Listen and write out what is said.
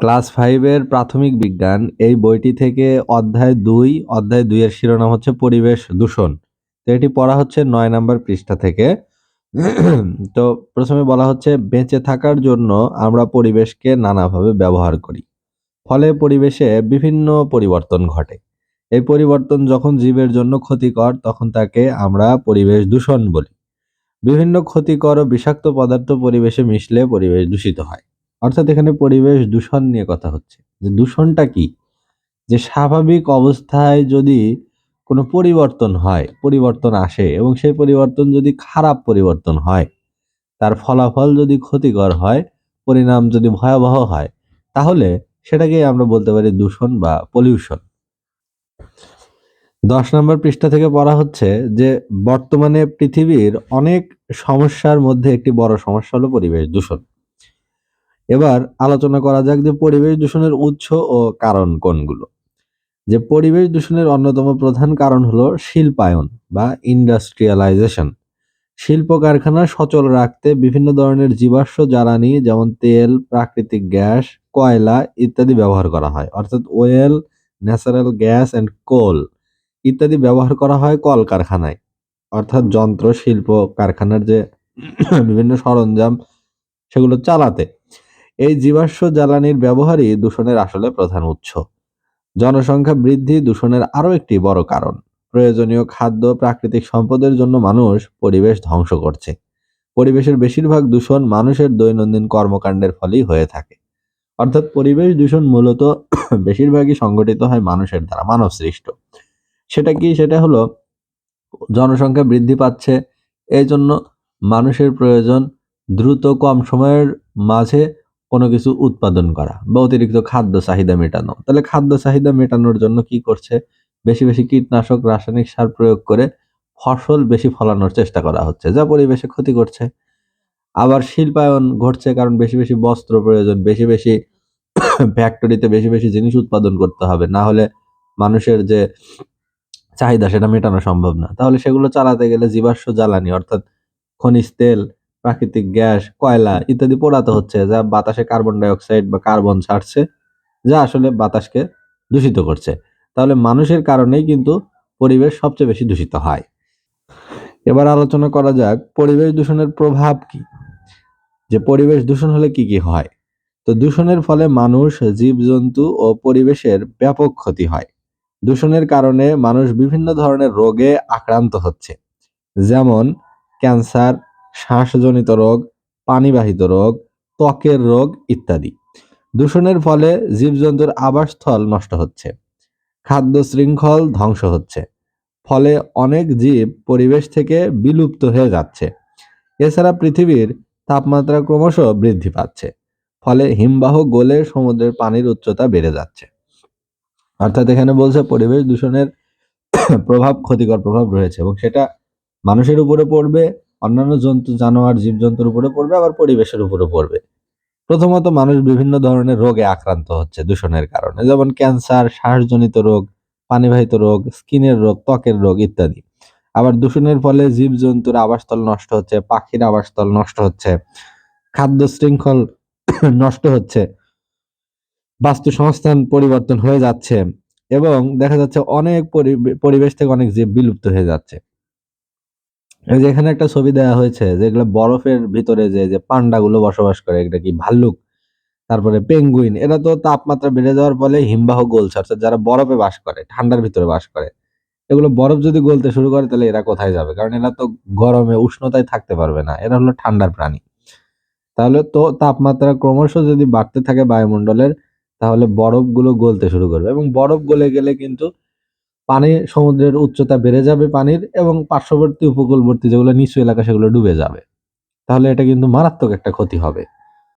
Class ফাইভের প্রাথমিক বিজ্ঞান, এই বইটি থেকে অধ্যায় দুই, অধ্যায় দুইয়ের শিরোনাম হচ্ছে পরিবেশ দূষণ। তো এটি পড়া হচ্ছে নয় নম্বর পৃষ্ঠা থেকে। তো প্রথমে বলা হচ্ছে, বেঁচে থাকার জন্য আমরা পরিবেশকে নানাভাবে ব্যবহার করি। ফলে পরিবেশে বিভিন্ন পরিবর্তন ঘটে। এই পরিবর্তন যখন জীবের জন্য ক্ষতিকর, তখন তাকে আমরা পরিবেশ দূষণ বলি। বিভিন্ন ক্ষতিকর ও বিষাক্ত পদার্থ পরিবেশে মিশলে পরিবেশ দূষিত হয়। অর্থাৎ এখানে পরিবেশ দূষণ নিয়ে কথা হচ্ছে। যে দূষণটা কি? যে স্বাভাবিক অবস্থায় যদি কোনো পরিবর্তন হয়, পরিবর্তন আসে এবং সেই পরিবর্তন যদি খারাপ পরিবর্তন হয়, তার ফলাফল যদি ক্ষতিকর হয়, পরিণাম যদি ভয়াবহ হয়, তাহলে সেটাকে আমরা বলতে পারি দূষণ বা পলিউশন দশ নম্বর পৃষ্ঠা থেকে পড়া হচ্ছে যে বর্তমানে পৃথিবীর অনেক সমস্যার মধ্যে একটি বড় সমস্যা হলো পরিবেশ দূষণ। এবার আলোচনা করা যাক যে পরিবেশ দূষণের উৎস ও কারণ কোনগুলো। যে পরিবেশ দূষণের অন্যতম প্রধান কারণ হলো শিল্পায়ন বা ইন্ডাস্ট্রিয়ালাইজেশন শিল্প কারখানা সচল রাখতে বিভিন্ন ধরনের জীবাশ্ম জ্বালানি যেমন তেল, প্রাকৃতিক গ্যাস, কয়লা ইত্যাদি ব্যবহার করা হয়। অর্থাৎ oil natural gas and coal ইত্যাদি ব্যবহার করা হয় কলকারখানায়। অর্থাৎ যন্ত্র, শিল্প কারখানার যে বিভিন্ন সরঞ্জাম সেগুলো চালাতে। এই জীবাশ্ম জ্বালানির ব্যবহারই দূষণের আসলে প্রধান উৎস। জনসংখ্যা বৃদ্ধি দূষণের আরও একটি বড় কারণ। প্রয়োজনীয় খাদ্য, প্রাকৃতিক সম্পদের জন্য মানুষ পরিবেশ ধ্বংস করছে। পরিবেশের বেশিরভাগ দূষণ মানুষের দৈনন্দিন কর্মকাণ্ডের ফলেই হয়ে থাকে। অর্থাৎ পরিবেশ দূষণ মূলত বেশিরভাগই সংগঠিত হয় মানুষের দ্বারা মানব সৃষ্ট সেটা কি? সেটা হলো জনসংখ্যা বৃদ্ধি পাচ্ছে। এই জন্য মানুষের প্রয়োজন দ্রুত কম সময়ের মাঝে কোনো কিছু উৎপাদন করা বা অতিরিক্ত খাদ্য চাহিদা মেটানো। তাহলে খাদ্য চাহিদা মেটানোর জন্য কি করছে? বেশি বেশি কীটনাশক, রাসায়নিক সার প্রয়োগ করে ফসল বেশি ফলানোর চেষ্টা করা হচ্ছে, যা পরিবেশে ক্ষতি করছে। আবার শিল্পায়ন ঘটছে কারণ বেশি বেশি বস্ত্র প্রয়োজন, বেশি বেশি ফ্যাক্টরিতে বেশি বেশি জিনিস উৎপাদন করতে হবে। না হলে মানুষের যে চাহিদা সেটা মেটানো সম্ভব না। তাহলে সেগুলো চালাতে গেলে জীবাশ্ম জ্বালানি অর্থাৎ খনিজ তেল প্রাকৃতিক গ্যাস, কয়লা ইত্যাদি পোড়াতে হচ্ছে, যা বাতাসে কার্বন ডাইঅক্সাইড বা কার্বন ছাড়ছে, যা আসলে বাতাসকে দূষিত করছে। তাহলে মানুষের কারণেই কিন্তু পরিবেশ সবচেয়ে বেশি দূষিত হয়। এবার আলোচনা করা যাক, পরিবেশ দূষণের প্রভাব কি? যে পরিবেশ দূষণ হলে কি কি হয়? তো দূষণের ফলে মানুষ, জীবজন্তু ও পরিবেশের ব্যাপক ক্ষতি হয়। দূষণের কারণে মানুষ বিভিন্ন ধরনের রোগে আক্রান্ত হচ্ছে। যেমন ক্যান্সার শ্বাসজনিত রোগ, পানিবাহিত রোগ, ত্বকের রোগ ইত্যাদি। দূষণের ফলে জীবজন্তুর আবাসস্থল নষ্ট হচ্ছে। খাদ্য শৃঙ্খল ধ্বংস হচ্ছে। ফলে অনেক জীব পরিবেশ থেকে বিলুপ্ত হয়ে যাচ্ছে। এছাড়া পৃথিবীর তাপমাত্রা ক্রমশ বৃদ্ধি পাচ্ছে। ফলে হিমবাহ গলে সমুদ্রের পানির উচ্চতা বেড়ে যাচ্ছে। অর্থাৎ এখানে বলছে পরিবেশ দূষণের প্রভাব ক্ষতিকর প্রভাব রয়েছে এবং সেটা মানুষের উপরে পড়বে অন্যান্য জন্তু, জানোয়ার, জীবজন্তুর উপরে পড়বে, আবার পরিবেশের উপরে পড়বে। প্রথমত মানুষ বিভিন্ন ধরনের রোগে আক্রান্ত হচ্ছে দূষণের কারণে, যেমন ক্যান্সার শ্বাসজনিত রোগ, পানিবাহিত রোগ, স্কিনের রোগ, ত্বকের রোগ ইত্যাদি। আবার দূষণের ফলে জীবজন্তুর আবাসস্থল নষ্ট হচ্ছে, পাখির আবাসস্থল নষ্ট হচ্ছে, খাদ্য শৃঙ্খল নষ্ট হচ্ছে বাস্তু সংস্থান পরিবর্তন হয়ে যাচ্ছে এবং দেখা যাচ্ছে অনেক পরিবেশ থেকে অনেক জীব বিলুপ্ত হয়ে যাচ্ছে। যে এখানে একটা ছবি দেওয়া হয়েছে যেগুলো বরফের ভিতরে যে যে পান্ডাগুলো বসবাস করে, এটা কি ভাল্লুক? তারপরে পেঙ্গুইন, এরা তো তাপমাত্রা বেড়ে যাওয়ার ফলে হিমবাহ গলছে, অর্থাৎ যারা বরফে বাস করে, ঠান্ডার ভিতরে বাস করে। এগুলো বরফ যদি গলতে শুরু করে, তাহলে এরা কোথায় যাবে? কারণ এরা তো গরমে উষ্ণতায় থাকতে পারবে না, এরা হলো ঠান্ডার প্রাণী। তাহলে তো তাপমাত্রা ক্রমশ যদি বাড়তে থাকে বায়ুমণ্ডলের, তাহলে বরফগুলো গলতে শুরু করবে। এবং বরফ গলে গেলে কিন্তু পানি সমুদ্রের উচ্চতা বেড়ে যাবে পানির এবং পার্শ্ববর্তী উপকূলবর্তী যেগুলো নিচু এলাকা সেগুলো ডুবে যাবে। তাহলে এটা কিন্তু মারাত্মক একটা ক্ষতি হবে।